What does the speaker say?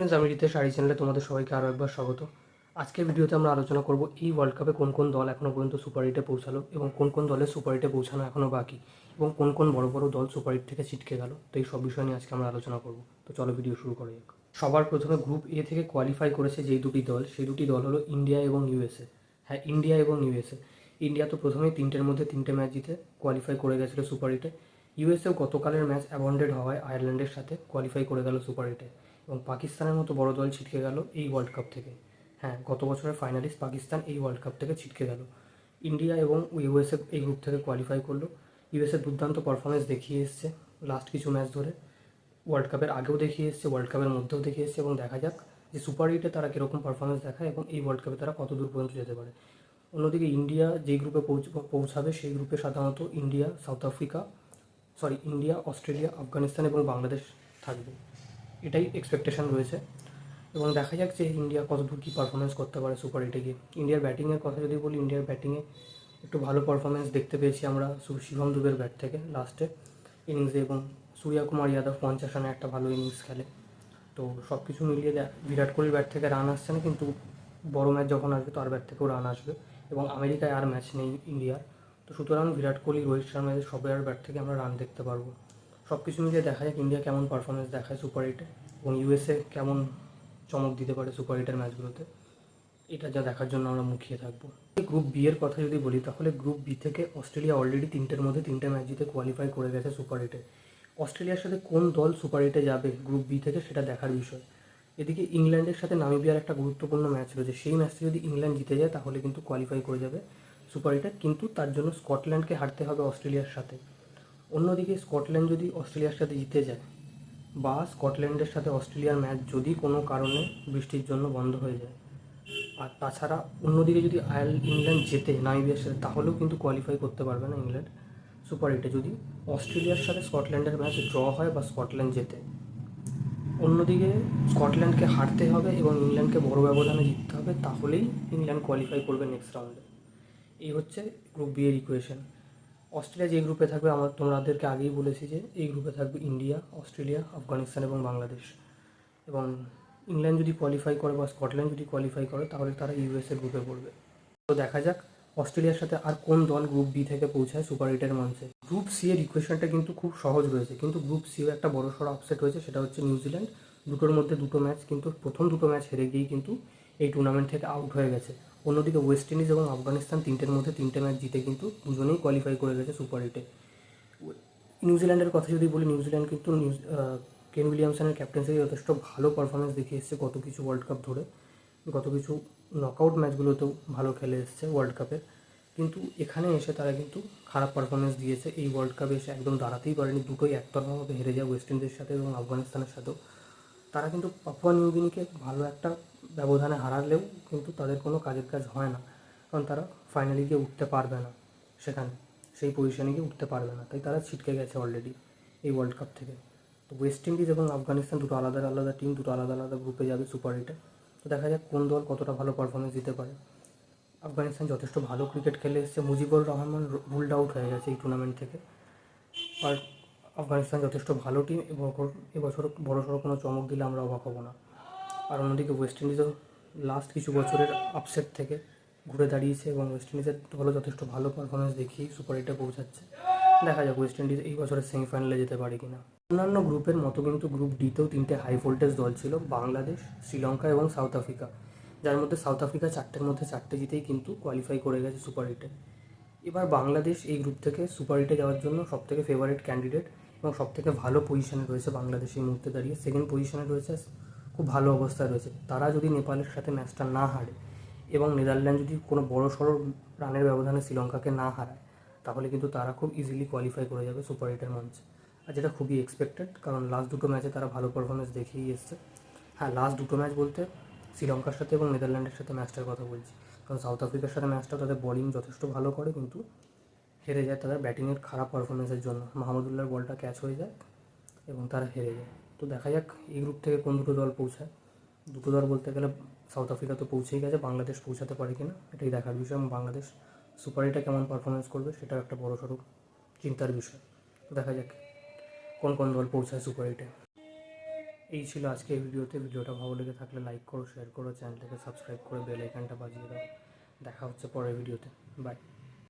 Friends আমি রিতেশ শাড়ি চ্যানেলে তোমাদের সবাইকে আরও একবার স্বাগত। আজকের ভিডিওতে আমরা আলোচনা করব এই ওয়ার্ল্ড কাপে কোন কোন দল এখনও পর্যন্ত সুপার এইটে পৌঁছালো এবং কোন কোন দলের সুপার এইটে পৌঁছানো এখনও বাকি এবং কোন কোন বড় বড় দল সুপার এইট থেকে ছিটকে গেল। তো এই সব বিষয় নিয়ে আজকে আমরা আলোচনা করব। তো চলো ভিডিও শুরু করা যাক। সবার প্রথমে গ্রুপ এ থেকে কোয়ালিফাই করেছে যেই দুটি দল, সেই দুটি দল হলো ইন্ডিয়া এবং ইউএসএ হ্যাঁ ইন্ডিয়া এবং ইউএসএ ইন্ডিয়া তো প্রথমেই তিনটের মধ্যে তিনটে ম্যাচ জিতে কোয়ালিফাই করে গেছিল সুপার এইটে ইউএসএও গতকালের ম্যাচ অ্যাবন্ডেড হওয়ায় আয়ারল্যান্ডের সাথে কোয়ালিফাই করে গেল সুপার এইটে এবং পাকিস্তানের মতো বড় দল ছিটকে গেল এই ওয়ার্ল্ড কাপ থেকে। হ্যাঁ গত বছরের ফাইনালিস্ট পাকিস্তান এই ওয়ার্ল্ড কাপ থেকে ছিটকে গেল। ইন্ডিয়া এবং ইউএসএ এই গ্রুপ থেকে কোয়ালিফাই করল। ইউএসএ দুর্দান্ত পারফরমেন্স দেখিয়ে এসছে লাস্ট কিছু ম্যাচ ধরে। ওয়ার্ল্ড কাপের আগেও দেখিয়ে এসছে ওয়ার্ল্ড কাপের মধ্যেও দেখিয়ে এসছে এবং দেখা যাক যে সুপার এইটে তারা কীরকম পারফরমেন্স দেখায় এবং এই ওয়ার্ল্ড কাপে তারা কত দূর পর্যন্ত যেতে পারে। অন্যদিকে ইন্ডিয়া যেই গ্রুপে পৌঁছ- পৌঁছাবে সেই গ্রুপে সাধারণত India South Africa sorry India Australia Afghanistan এবং বাংলাদেশ থাকবে। এটাই এক্সপেকটেশন রয়েছে। এবং দেখা যাক যে ইন্ডিয়া কতদূর কী পারফরমেন্স করতে পারে সুপার এইটে গিয়ে। ইন্ডিয়ার ব্যাটিংয়ের কথা যদি বলি ইন্ডিয়ার ব্যাটিংয়ে একটু ভালো পারফরমেন্স দেখতে পেয়েছি আমরা শিবম দুবের ব্যাট থেকে লাস্টে ইনিংসে এবং সূর্যা কুমার যাদব পঞ্চাশ রানে একটা ভালো ইনিংস খেলে। তো সব কিছু মিলিয়ে বিরাট কোহলির ব্যাট থেকে রান আসছে না, কিন্তু বড় ম্যাচ যখন আসবে তার ব্যাট থেকেও রান আসবে। এবং আমেরিকায় আর ম্যাচ নেই ইন্ডিয়ার তো সুতরাং বিরাট কোহলি, রোহিত শর্মা এদের সবার ব্যাট থেকে আমরা রান দেখতে পারব। সব কিছু মিলিয়ে দেখা যাক ইন্ডিয়া কেমন পারফরমেন্স দেখায় সুপার এইটে এবং ইউএসএ কেমন চমক দিতে পারে সুপার এইটের ম্যাচগুলোতে এটা যা দেখার জন্য আমরা মুখিয়ে থাকব। গ্রুপ বি এর কথা যদি বলি, তাহলে গ্রুপ বি থেকে অস্ট্রেলিয়া অলরেডি তিনটের মধ্যে তিনটে ম্যাচ জিতে কোয়ালিফাই করে গেছে সুপার এইটে অস্ট্রেলিয়ার সাথে কোন দল সুপার এইটে যাবে গ্রুপ বি থেকে সেটা দেখার বিষয়। এদিকে ইংল্যান্ডের সাথে নামিবিয়ার একটা গুরুত্বপূর্ণ ম্যাচ রয়েছে, সেই ম্যাচটি যদি ইংল্যান্ড জিতে যায় তাহলে কিন্তু কোয়ালিফাই করে যাবে। সুপার এইটে কিন্তু তার জন্য স্কটল্যান্ডকে হারতে হবে অস্ট্রেলিয়ার সাথে। অন্যদিকে স্কটল্যান্ড যদি অস্ট্রেলিয়ার সাথে জিতে যায়, বা স্কটল্যান্ডের সাথে অস্ট্রেলিয়ার ম্যাচ যদি কোনো কারণে বৃষ্টির জন্য বন্ধ হয়ে যায়। আর তাছাড়া অন্যদিকে যদি আয়ার ইংল্যান্ড জেতে নামিবিয়ার সাথে, তাহলেও কিন্তু কোয়ালিফাই করতে পারবে না ইংল্যান্ড সুপার এইটে যদি অস্ট্রেলিয়ার সাথে স্কটল্যান্ডের ম্যাচ ড্র হয় বা স্কটল্যান্ড জেতে। অন্যদিকে স্কটল্যান্ডকে হারতে হবে এবং ইংল্যান্ডকে বড় ব্যবধানে জিততে হবে, তাহলেই ইংল্যান্ড কোয়ালিফাই করবে নেক্সট রাউন্ডে এই হচ্ছে গ্রুপ বি এর ইকুয়েশন অস্ট্রেলিয়া যে গ্রুপে থাকবে, আমার তোমাদেরকে আগেই বলেছি যে এই গ্রুপে থাকবে ইন্ডিয়া অস্ট্রেলিয়া আফগানিস্তান এবং বাংলাদেশ এবং ইংল্যান্ড যদি কোয়ালিফাই করে বা স্কটল্যান্ড যদি কোয়ালিফাই করে, তাহলে তারা ইউএসএ গ্রুপে পড়বে। তো দেখা যাক অস্ট্রেলিয়ার সাথে আর কোন দল গ্রুপ বি থেকে পৌঁছায় সুপার এইটের মঞ্চে। গ্রুপ সি এর ইকুয়েশনটা কিন্তু খুব সহজ রয়েছে, কিন্তু গ্রুপ সিও একটা বড় সড়ো আপসেট হয়েছে, সেটা হচ্ছে নিউজিল্যান্ড দুটোর মধ্যে দুটো ম্যাচ কিন্তু প্রথম দুটো ম্যাচ হেরে গিয়েই কিন্তু এই টুর্নামেন্ট থেকে আউট হয়ে গেছে। অন্যদিকে ওয়েস্ট ইন্ডিজ এবং আফগানিস্তান তিনটের মধ্যে তিনটে ম্যাচ জিতে কিন্তু দুজনেই কোয়ালিফাই করে গেছে সুপার এইটে নিউজিল্যান্ডের কথা যদি বলি, নিউজিল্যান্ড কিন্তু নিউজ কেন উইলিয়ামসনের ক্যাপ্টেন্সি যথেষ্ট ভালো পারফরমেন্স দেখিয়ে এসছে গত কিছু ওয়ার্ল্ড কাপ ধরে। গত কিছু নকআউট ম্যাচগুলোতেও ভালো খেলে এসেছে ওয়ার্ল্ড কাপে কিন্তু এখানে এসে তারা কিন্তু খারাপ পারফরমেন্স দিয়েছে। এই ওয়ার্ল্ড কাপে এসে একদম দাঁড়াতেই পারেনি। দুটোই একতরফাভাবে হেরে যায় ওয়েস্ট ইন্ডিজের সাথে এবং আফগানিস্তানের সাথেও। তারা কিন্তু পাপুয়া নিউগিনিকে ভালো একটা ব্যবধানে হারালেও কিন্তু তাদের কোনো কাজের কাজ হয় না। কারণ তারা ফাইনালি গিয়ে উঠতে পারবে না সেখানে। সেই পজিশনে গিয়ে উঠতে পারবে না। তাই তারা ছিটকে গেছে অলরেডি এই ওয়ার্ল্ড কাপ থেকে। তো ওয়েস্ট ইন্ডিজ এবং আফগানিস্তান দুটো আলাদা আলাদা টিম দুটো আলাদা আলাদা গ্রুপে যাবে সুপার এইটে তো দেখা যাক কোন দল কতটা ভালো পারফরমেন্স দিতে পারে। আফগানিস্তান যথেষ্ট ভালো ক্রিকেট খেলে এসেছে। মুজিবুর রহমান রুলড আউট হয়ে গেছে এই টুর্নামেন্ট থেকে। আর আফগানিস্তান যথেষ্ট ভালো টিম এবছর এবছর বড় সড়ো কোনো চমক দিলে আমরা অবাক হব না। আর অন্যদিকে ওয়েস্ট ইন্ডিজও লাস্ট কিছু বছরের আপসেট থেকে ঘুরে দাঁড়িয়েছে এবং ওয়েস্ট ইন্ডিজের দলও যথেষ্ট ভালো পারফরমেন্স দেখিয়ে সুপার এইটে পৌঁছাচ্ছে। দেখা যাক ওয়েস্ট ইন্ডিজ এই বছরের সেমিফাইনালে যেতে পারে কিনা। অন্যান্য গ্রুপের মতো কিন্তু গ্রুপ ডিতেও তিনটে হাই ভোল্টেজ দল ছিল, বাংলাদেশ, শ্রীলঙ্কা এবং সাউথ আফ্রিকা যার মধ্যে সাউথ আফ্রিকা চারটের মধ্যে চারটে জিতেই কিন্তু কোয়ালিফাই করে গেছে সুপার এইটে এবার বাংলাদেশ এই গ্রুপ থেকে সুপার এইটে যাওয়ার জন্য সবথেকে ফেভারিট ক্যান্ডিডেট এবং সবথেকে ভালো পজিশনে রয়েছে বাংলাদেশ এই মুহূর্তে দাঁড়িয়ে। সেকেন্ড পজিশনে রয়েছে, খুব ভালো অবস্থায় রয়েছে। তারা যদি নেপালের সাথে ম্যাচটা না হারে এবং নেদারল্যান্ড যদি কোনো বড় সড়ো রানের ব্যবধানে শ্রীলঙ্কাকে না হারায়, তাহলে কিন্তু তারা খুব ইজিলি কোয়ালিফাই করে যাবে সুপার এইটের মঞ্চে। আর যেটা খুবই এক্সপেক্টেড কারণ লাস্ট দুটো ম্যাচে তারা ভালো পারফরমেন্স দেখিয়ে এসছে। হ্যাঁ লাস্ট দুটো ম্যাচ বলতে শ্রীলঙ্কার সাথে এবং নেদারল্যান্ডের সাথে ম্যাচটার কথা বলছি। কারণ সাউথ আফ্রিকার সাথে ম্যাচটা তাদের বোলিং যথেষ্ট ভালো করে, কিন্তু হেরে যায় তাদের ব্যাটিংয়ের খারাপ পারফরমেন্সের জন্য। মাহমুদুল্লাহর বলটা ক্যাচ হয়ে যায় এবং তারা হেরে যায়। তো দেখা যাক এই গ্রুপ থেকে কোন দুটো দল পৌঁছায়। দুটো দল বলতে গেলে সাউথ আফ্রিকা তো পৌঁছেই গেছে, বাংলাদেশ পৌঁছাতে পারে কিনা এটাই দেখার বিষয় এবং বাংলাদেশ সুপার এইটে কেমন পারফরমেন্স করবে সেটাও একটা বড় সড়ো চিন্তার বিষয়। দেখা যাক কোন কোন দল পৌঁছায় সুপার এইটে। এই ছিল আজকে এই ভিডিওতে। ভিডিওটা ভালো লেগে থাকলে লাইক করো শেয়ার করো চ্যানেলটাকে সাবস্ক্রাইব করে বেল আইকনটা বাজিয়ে দাও। দেখা হচ্ছে পরের ভিডিওতে। বাই